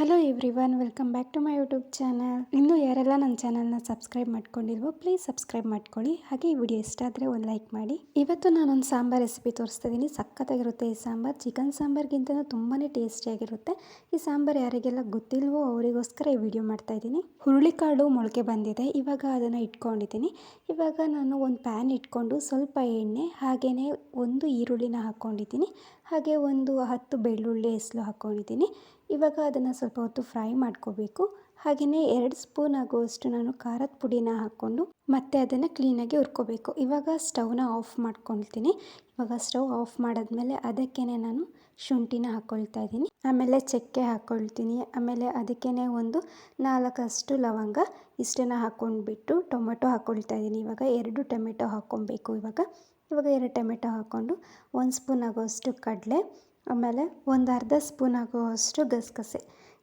Hello everyone welcome back to my YouTube channel ಇನ್ನೂ ಯಾರೆಲ್ಲ ನನ್ನ ಚಾನಲ್ನ ಸಬ್ಸ್ಕ್ರೈಬ್ ಮಾಡ್ಕೊಂಡಿಲ್ವೋ ಪ್ಲೀಸ್ ಸಬ್ಸ್ಕ್ರೈಬ್ ಮಾಡ್ಕೊಳ್ಳಿ. ಹಾಗೆ ಈ ವಿಡಿಯೋ ಇಷ್ಟ ಆದರೆ ಒಂದು ಲೈಕ್ ಮಾಡಿ. ಇವತ್ತು ನಾನೊಂದು ಸಾಂಬಾರ್ ರೆಸಿಪಿ ತೋರಿಸ್ತಾ ಇದ್ದೀನಿ ಸಖತ್ತಾಗಿರುತ್ತೆ ಈ ಸಾಂಬಾರ್. ಚಿಕನ್ ಸಾಂಬಾರ್ಗಿಂತ ತುಂಬಾ ಟೇಸ್ಟಿಯಾಗಿರುತ್ತೆ ಈ ಸಾಂಬಾರ್ ಯಾರಿಗೆಲ್ಲ ಗೊತ್ತಿಲ್ವೋ ಅವರಿಗೋಸ್ಕರ ಈ ವಿಡಿಯೋ ಮಾಡ್ತಾ ಇದ್ದೀನಿ ಹುರುಳಿಕಾಳು ಮೊಳಕೆ ಬಂದಿದೆ. ಇವಾಗ ಅದನ್ನು ಇಟ್ಕೊಂಡಿದ್ದೀನಿ. ಇವಾಗ ನಾನು ಒಂದು ಪ್ಯಾನ್ ಇಟ್ಕೊಂಡು ಸ್ವಲ್ಪ ಎಣ್ಣೆ ಹಾಗೆಯೇ ಒಂದು ಈರುಳ್ಳಿನ ಹಾಕ್ಕೊಂಡಿದ್ದೀನಿ ಹಾಗೆ ಒಂದು ಹತ್ತು ಬೆಳ್ಳುಳ್ಳಿ ಹೆಸಲು ಹಾಕ್ಕೊಂಡಿದ್ದೀನಿ ಇವಾಗ ಅದನ್ನು ಸ್ವಲ್ಪ ಹೊತ್ತು ಫ್ರೈ ಮಾಡ್ಕೋಬೇಕು. ಹಾಗೆಯೇ ಎರಡು ಸ್ಪೂನ್ ಆಗುವಷ್ಟು ನಾನು ಖಾರದ ಪುಡಿನ ಹಾಕ್ಕೊಂಡು ಮತ್ತೆ ಅದನ್ನು ಕ್ಲೀನಾಗಿ ಹುರ್ಕೋಬೇಕು. ಇವಾಗ ಸ್ಟವ್ನ ಆಫ್ ಮಾಡ್ಕೊಳ್ತೀನಿ. ಇವಾಗ ಸ್ಟವ್ ಆಫ್ ಮಾಡಾದ್ಮೇಲೆ ಅದಕ್ಕೇ ನಾನು ಶುಂಠಿನ ಹಾಕ್ಕೊಳ್ತಾ ಇದ್ದೀನಿ. ಆಮೇಲೆ ಚಕ್ಕೆ ಹಾಕ್ಕೊಳ್ತೀನಿ ಆಮೇಲೆ ಅದಕ್ಕೇ ಒಂದು ನಾಲ್ಕಷ್ಟು ಲವಂಗ ಇಷ್ಟನ್ನು ಹಾಕ್ಕೊಂಡ್ಬಿಟ್ಟು ಟೊಮೆಟೊ ಹಾಕ್ಕೊಳ್ತಾ ಇದ್ದೀನಿ. ಇವಾಗ ಎರಡು ಟೊಮೆಟೊ ಹಾಕ್ಕೊಬೇಕು ಇವಾಗ. ಇವಾಗ ಎರಡು ಟೊಮೆಟೊ ಹಾಕ್ಕೊಂಡು ಒಂದು ಸ್ಪೂನ್ ಆಗೋಷ್ಟು ಕಡಲೆ, ಆಮೇಲೆ ಒಂದು ಅರ್ಧ ಸ್ಪೂನ್ ಆಗೋವಷ್ಟು ಗಸಗಸೆ.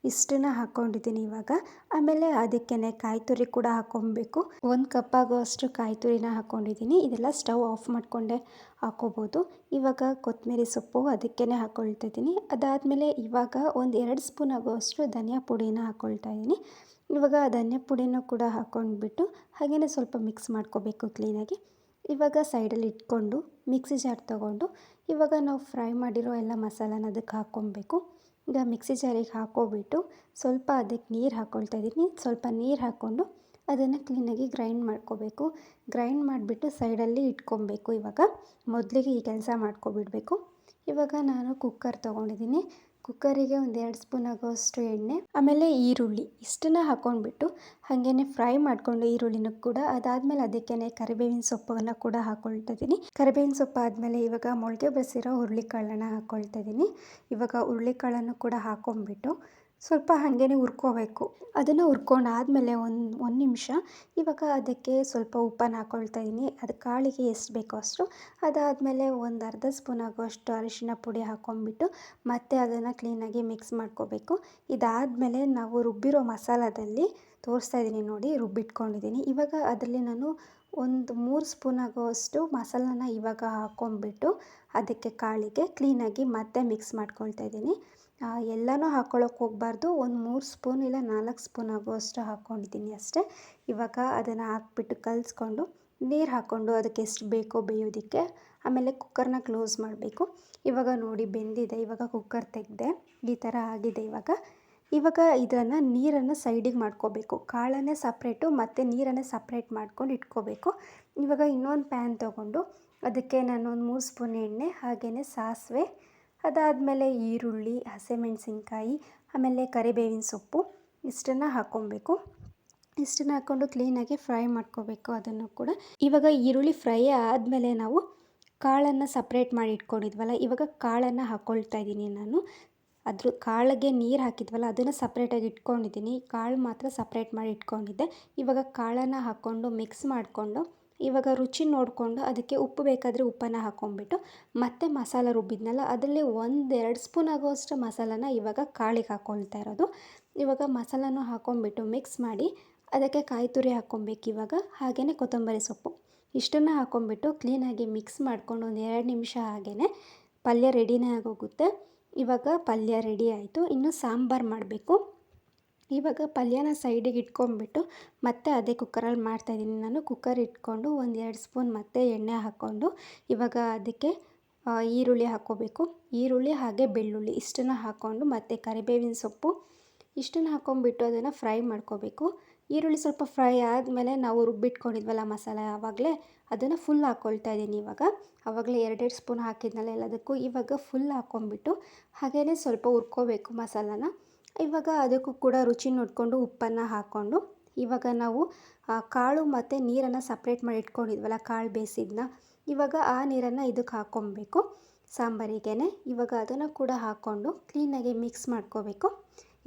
ಇಷ್ಟನ್ನ ಹಾಕ್ಕೊಂಡಿದ್ದೀನಿ ಇವಾಗ. ಆಮೇಲೆ ಅದಕ್ಕೇ ಕಾಯಿ ತುರಿ ಕೂಡ ಹಾಕ್ಕೊಬೇಕು. ಒಂದು ಕಪ್ ಆಗೋವಷ್ಟು ಕಾಯಿ ತುರಿನ ಹಾಕ್ಕೊಂಡಿದ್ದೀನಿ. ಇದೆಲ್ಲ ಸ್ಟವ್ ಆಫ್ ಮಾಡಿಕೊಂಡೆ ಹಾಕ್ಕೋಬೋದು. ಇವಾಗ ಕೊತ್ತಂಬರಿ ಸೊಪ್ಪು ಅದಕ್ಕೇ ಹಾಕ್ಕೊಳ್ತಾ ಇದ್ದೀನಿ. ಅದಾದಮೇಲೆ ಇವಾಗ ಒಂದು ಎರಡು ಸ್ಪೂನ್ ಆಗೋವಷ್ಟು ಧನಿಯಾ ಪುಡಿನ ಹಾಕ್ಕೊಳ್ತಾ ಇದ್ದೀನಿ. ಇವಾಗ ಧನಿಯಾ ಪುಡಿನೂ ಕೂಡ ಹಾಕ್ಕೊಂಡ್ಬಿಟ್ಟು ಹಾಗೆಯೇ ಸ್ವಲ್ಪ ಮಿಕ್ಸ್ ಮಾಡ್ಕೋಬೇಕು ಕ್ಲೀನಾಗಿ. ಇವಾಗ ಸೈಡಲ್ಲಿ ಇಟ್ಕೊಂಡು ಮಿಕ್ಸಿ ಜಾರ್ ತೊಗೊಂಡು ಇವಾಗ ನಾವು ಫ್ರೈ ಮಾಡಿರೋ ಎಲ್ಲ ಮಸಾಲಾನ ಅದಕ್ಕೆ ಹಾಕ್ಕೊಬೇಕು. ಈಗ ಮಿಕ್ಸಿ ಜಾರಿಗೆ ಹಾಕೋಬಿಟ್ಟು ಸ್ವಲ್ಪ ಅದಕ್ಕೆ ನೀರು ಹಾಕ್ಕೊಳ್ತಾ ಇದ್ದೀನಿ. ಸ್ವಲ್ಪ ನೀರು ಹಾಕ್ಕೊಂಡು ಅದನ್ನು ಕ್ಲೀನಾಗಿ ಗ್ರೈಂಡ್ ಮಾಡ್ಕೋಬೇಕು. ಗ್ರೈಂಡ್ ಮಾಡಿಬಿಟ್ಟು ಸೈಡಲ್ಲಿ ಇಟ್ಕೊಬೇಕು ಇವಾಗ. ಮೊದಲಿಗೆ ಈ ಕೆಲಸ ಮಾಡ್ಕೊಬಿಡಬೇಕು. ಇವಾಗ ನಾನು ಕುಕ್ಕರ್ ತೊಗೊಂಡಿದ್ದೀನಿ. ಕುಕ್ಕರಿಗೆ ಒಂದು ಎರಡು ಸ್ಪೂನ್ ಆಗೋಷ್ಟು ಎಣ್ಣೆ, ಆಮೇಲೆ ಈರುಳ್ಳಿ ಇಷ್ಟನ್ನು ಹಾಕ್ಕೊಂಡ್ಬಿಟ್ಟು ಹಾಗೇನೆ ಫ್ರೈ ಮಾಡಿಕೊಂಡು ಈರುಳ್ಳಿನೂ ಕೂಡ ಅದಾದಮೇಲೆ ಅದಕ್ಕೇ ಕರಿಬೇವಿನ ಸೊಪ್ಪನ್ನು ಕೂಡ ಹಾಕ್ಕೊಳ್ತಾ ಇದ್ದೀನಿ. ಕರಿಬೇವಿನ ಸೊಪ್ಪು ಆದಮೇಲೆ ಇವಾಗ ಮೊಳಕೆ ಬಸಿರೋ ಹುರುಳಿಕಾಳನ್ನು ಹಾಕ್ಕೊಳ್ತಾ ಇದ್ದೀನಿ. ಇವಾಗ ಹುರುಳಿಕಾಳನ್ನು ಕೂಡ ಹಾಕ್ಕೊಂಬಿಟ್ಟು ಸ್ವಲ್ಪ ಹಾಗೇ ಹುರ್ಕೋಬೇಕು. ಅದನ್ನು ಹುರ್ಕೊಂಡು ಆದಮೇಲೆ ಒಂದು ಒಂದು ನಿಮಿಷ. ಇವಾಗ ಅದಕ್ಕೆ ಸ್ವಲ್ಪ ಉಪ್ಪನ್ನು ಹಾಕ್ಕೊಳ್ತಾ ಇದ್ದೀನಿ ಅದು ಕಾಳಿಗೆ ಎಷ್ಟು ಬೇಕೋ ಅಷ್ಟು. ಅದಾದಮೇಲೆ ಒಂದು ಅರ್ಧ ಸ್ಪೂನ್ ಆಗುವಷ್ಟು ಅರಿಶಿನ ಪುಡಿ ಹಾಕ್ಕೊಂಡ್ಬಿಟ್ಟು ಮತ್ತೆ ಅದನ್ನು ಕ್ಲೀನಾಗಿ ಮಿಕ್ಸ್ ಮಾಡ್ಕೋಬೇಕು. ಇದಾದಮೇಲೆ ನಾವು ರುಬ್ಬಿರೋ ಮಸಾಲದಲ್ಲಿ ತೋರಿಸ್ತಾ ಇದ್ದೀನಿ ನೋಡಿ ರುಬ್ಬಿಟ್ಕೊಂಡಿದ್ದೀನಿ ಇವಾಗ ಅದರಲ್ಲಿ ನಾನು ಒಂದು ಮೂರು ಸ್ಪೂನ್ ಆಗುವಷ್ಟು ಮಸಾಲನ ಇವಾಗ ಹಾಕ್ಕೊಂಬಿಟ್ಟು ಅದಕ್ಕೆ ಕಾಳಿಗೆ ಕ್ಲೀನಾಗಿ ಮತ್ತೆ ಮಿಕ್ಸ್ ಮಾಡ್ಕೊಳ್ತಾ ಇದ್ದೀನಿ ಎಲ್ಲನೂ ಹಾಕ್ಕೊಳ್ಳೋಕೆ ಹೋಗಬಾರ್ದು. ಒಂದು ಮೂರು ಸ್ಪೂನ್ ಇಲ್ಲ ನಾಲ್ಕು ಸ್ಪೂನ್ ಆಗುವಷ್ಟು ಹಾಕ್ಕೊಂಡಿದ್ದೀನಿ ಅಷ್ಟೇ. ಇವಾಗ ಅದನ್ನು ಹಾಕ್ಬಿಟ್ಟು ಕಲಿಸ್ಕೊಂಡು ನೀರು ಹಾಕ್ಕೊಂಡು ಅದಕ್ಕೆ ಎಷ್ಟು ಬೇಕೋ ಬೇಯೋದಕ್ಕೆ ಆಮೇಲೆ ಕುಕ್ಕರ್ನ ಕ್ಲೋಸ್ ಮಾಡಬೇಕು. ಇವಾಗ ನೋಡಿ ಬೆಂದಿದೆ. ಇವಾಗ ಕುಕ್ಕರ್ ತೆಗೆದೆ. ಈ ಥರ ಆಗಿದೆ ಇವಾಗ. ಇವಾಗ ಇದನ್ನು ನೀರನ್ನು ಸೈಡಿಗೆ ಮಾಡ್ಕೋಬೇಕು. ಕಾಳನ್ನೇ ಸಪ್ರೇಟು ಮತ್ತು ನೀರನ್ನೇ ಸಪ್ರೇಟ್ ಮಾಡ್ಕೊಂಡು ಇಟ್ಕೋಬೇಕು. ಇವಾಗ ಇನ್ನೊಂದು ಪ್ಯಾನ್ ತೊಗೊಂಡು ಅದಕ್ಕೆ ನಾನು ಒಂದು ಮೂರು ಸ್ಪೂನ್ ಎಣ್ಣೆ ಹಾಗೆಯೇ ಸಾಸಿವೆ ಅದಾದಮೇಲೆ ಈರುಳ್ಳಿ, ಹಸಿಮೆಣ್ಸಿನ್ಕಾಯಿ, ಆಮೇಲೆ ಕರಿಬೇವಿನ ಸೊಪ್ಪು, ಇಷ್ಟನ್ನು ಹಾಕ್ಕೊಬೇಕು. ಇಷ್ಟನ್ನು ಹಾಕ್ಕೊಂಡು ಕ್ಲೀನಾಗಿ ಫ್ರೈ ಮಾಡ್ಕೋಬೇಕು ಅದನ್ನು ಕೂಡ. ಇವಾಗ ಈರುಳ್ಳಿ ಫ್ರೈ ಆದಮೇಲೆ ನಾವು ಕಾಳನ್ನು ಸಪ್ರೇಟ್ ಮಾಡಿ ಇಟ್ಕೊಂಡಿದ್ವಲ್ಲ, ಇವಾಗ ಕಾಳನ್ನು ಹಾಕ್ಕೊಳ್ತಾ ಇದ್ದೀನಿ ನಾನು. ಅದ್ರ, ಕಾಳಿಗೆ ನೀರು ಹಾಕಿದ್ವಲ್ಲ, ಅದನ್ನು ಸಪ್ರೇಟಾಗಿ ಇಟ್ಕೊಂಡಿದ್ದೀನಿ. ಕಾಳು ಮಾತ್ರ ಸಪ್ರೇಟ್ ಮಾಡಿ ಇಟ್ಕೊಂಡಿದ್ದೆ. ಇವಾಗ ಕಾಳನ್ನು ಹಾಕ್ಕೊಂಡು ಮಿಕ್ಸ್ ಮಾಡಿಕೊಂಡು ಇವಾಗ ರುಚಿ ನೋಡಿಕೊಂಡು ಅದಕ್ಕೆ ಉಪ್ಪು ಬೇಕಾದರೆ ಉಪ್ಪನ್ನ ಹಾಕ್ಕೊಂಬಿಟ್ಟು ಮತ್ತೆ ಮಸಾಲ ರುಬ್ಬಿದ್ನಲ್ಲ, ಅದರಲ್ಲಿ ಒಂದು ಎರಡು ಸ್ಪೂನ್ ಆಗುವಷ್ಟು ಮಸಾಲನ ಇವಾಗ ಕಾಳಿಗೆ ಹಾಕ್ಕೊಳ್ತಾ ಇರೋದು. ಇವಾಗ ಮಸಾಲನೂ ಹಾಕ್ಕೊಂಬಿಟ್ಟು ಮಿಕ್ಸ್ ಮಾಡಿ ಅದಕ್ಕೆ ಕಾಯಿ ತುರಿ ಹಾಕ್ಕೊಬೇಕು ಇವಾಗ. ಹಾಗೆಯೇ ಕೊತ್ತಂಬರಿ ಸೊಪ್ಪು. ಇಷ್ಟನ್ನು ಹಾಕ್ಕೊಂಬಿಟ್ಟು ಕ್ಲೀನಾಗಿ ಮಿಕ್ಸ್ ಮಾಡ್ಕೊಂಡು ಒಂದು ಎರಡು ನಿಮಿಷ ಹಾಗೆಯೇ ಪಲ್ಯ ರೆಡಿನೇ ಆಗೋಗುತ್ತೆ. ಇವಾಗ ಪಲ್ಯ ರೆಡಿ ಆಯಿತು. ಇನ್ನು ಸಾಂಬಾರು ಮಾಡಬೇಕು. ಇವಾಗ ಪಲ್ಯನ ಸೈಡಿಗೆ ಇಟ್ಕೊಂಡ್ಬಿಟ್ಟು ಮತ್ತೆ ಅದೇ ಕುಕ್ಕರಲ್ಲಿ ಮಾಡ್ತಾಯಿದ್ದೀನಿ ನಾನು ಕುಕ್ಕರ್ ಇಟ್ಕೊಂಡು ಒಂದು ಎರಡು ಸ್ಪೂನ್ ಮತ್ತೆ ಎಣ್ಣೆ ಹಾಕ್ಕೊಂಡು ಇವಾಗ ಅದಕ್ಕೆ ಈರುಳ್ಳಿ ಹಾಕ್ಕೋಬೇಕು. ಈರುಳ್ಳಿ ಹಾಗೆ ಬೆಳ್ಳುಳ್ಳಿ ಇಷ್ಟನ್ನು ಹಾಕ್ಕೊಂಡು ಮತ್ತು ಕರಿಬೇವಿನ ಸೊಪ್ಪು ಇಷ್ಟನ್ನು ಹಾಕ್ಕೊಂಡ್ಬಿಟ್ಟು ಅದನ್ನು ಫ್ರೈ ಮಾಡ್ಕೋಬೇಕು. ಈರುಳ್ಳಿ ಸ್ವಲ್ಪ ಫ್ರೈ ಆದಮೇಲೆ ನಾವು ರುಬ್ಬಿಟ್ಕೊಂಡಿದ್ವಲ್ಲ ಮಸಾಲೆ ಆವಾಗಲೇ, ಅದನ್ನು ಫುಲ್ ಹಾಕ್ಕೊಳ್ತಾ ಇದ್ದೀನಿ ಇವಾಗ. ಆವಾಗಲೇ ಎರಡೆರಡು ಸ್ಪೂನ್ ಹಾಕಿದ್ನಲ್ಲ ಎಲ್ಲದಕ್ಕೂ ಇವಾಗ ಫುಲ್ ಹಾಕ್ಕೊಂಬಿಟ್ಟು ಹಾಗೆಯೇ ಸ್ವಲ್ಪ ಹುರ್ಕೋಬೇಕು ಮಸಾಲಾನ. ಇವಾಗ ಅದಕ್ಕೂ ಕೂಡ ರುಚಿ ನೋಡಿಕೊಂಡು ಉಪ್ಪನ್ನು ಹಾಕ್ಕೊಂಡು ಇವಾಗ ನಾವು ಕಾಳು ಮತ್ತು ನೀರನ್ನು ಸಪ್ರೇಟ್ ಮಾಡಿ ಇಟ್ಕೊಂಡಿದ್ವಲ್ಲ, ಕಾಳು ಬೇಯಿಸಿದ್ನ. ಇವಾಗ ಆ ನೀರನ್ನು ಇದಕ್ಕೆ ಹಾಕ್ಕೊಬೇಕು ಸಾಂಬಾರಿಗೆ ಇವಾಗ ಅದನ್ನು ಕೂಡ ಹಾಕ್ಕೊಂಡು ಕ್ಲೀನಾಗಿ ಮಿಕ್ಸ್ ಮಾಡ್ಕೋಬೇಕು.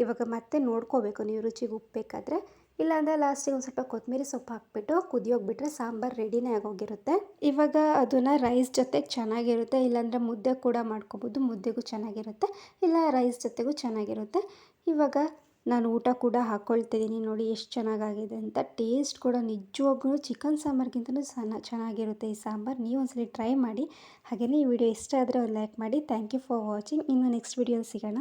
ಇವಾಗ ಮತ್ತೆ ನೋಡ್ಕೋಬೇಕು, ನೀವು ರುಚಿಗೆ ಉಪ್ಪು ಬೇಕಾದರೆ. ಇಲ್ಲಾಂದರೆ ಲಾಸ್ಟಿಗೆ ಒಂದು ಸ್ವಲ್ಪ ಕೊತ್ತಂಬರಿ ಸೊಪ್ಪು ಹಾಕ್ಬಿಟ್ಟು ಕುದಿಯೋಗ್ಬಿಟ್ರೆ ಸಾಂಬಾರು ರೆಡಿನೇ ಆಗೋಗಿರುತ್ತೆ. ಇವಾಗ ಅದನ್ನು ರೈಸ್ ಜೊತೆಗೆ ಚೆನ್ನಾಗಿರುತ್ತೆ, ಇಲ್ಲಾಂದರೆ ಮುದ್ದೆ ಕೂಡ ಮಾಡ್ಕೋಬೋದು, ಮುದ್ದೆಗೂ ಚೆನ್ನಾಗಿರುತ್ತೆ, ಇಲ್ಲ ರೈಸ್ ಜೊತೆಗೂ ಚೆನ್ನಾಗಿರುತ್ತೆ. ಇವಾಗ ನಾನು ಊಟ ಕೂಡ ಹಾಕ್ಕೊಳ್ತಿದ್ದೀನಿ ನೋಡಿ ಎಷ್ಟು ಚೆನ್ನಾಗಾಗಿದೆ ಅಂತ. ಟೇಸ್ಟ್ ಕೂಡ ನಿಜವಾಗ್ಲೂ ಚಿಕನ್ ಸಾಂಬಾರ್ಗಿಂತಲೂ ಸಣ್ಣ ಚೆನ್ನಾಗಿರುತ್ತೆ ಈ ಸಾಂಬಾರು. ನೀವು ಒಂದ್ಸಲಿ ಟ್ರೈ ಮಾಡಿ. ಹಾಗೆಯೇ ಈ ವಿಡಿಯೋ ಇಷ್ಟ ಆದರೆ ಒಂದು ಲೈಕ್ ಮಾಡಿ. ಥ್ಯಾಂಕ್ ಯು ಫಾರ್ ವಾಚಿಂಗ್ ಇನ್ನು ನೆಕ್ಸ್ಟ್ ವಿಡಿಯೋ ಸಿಗೋಣ.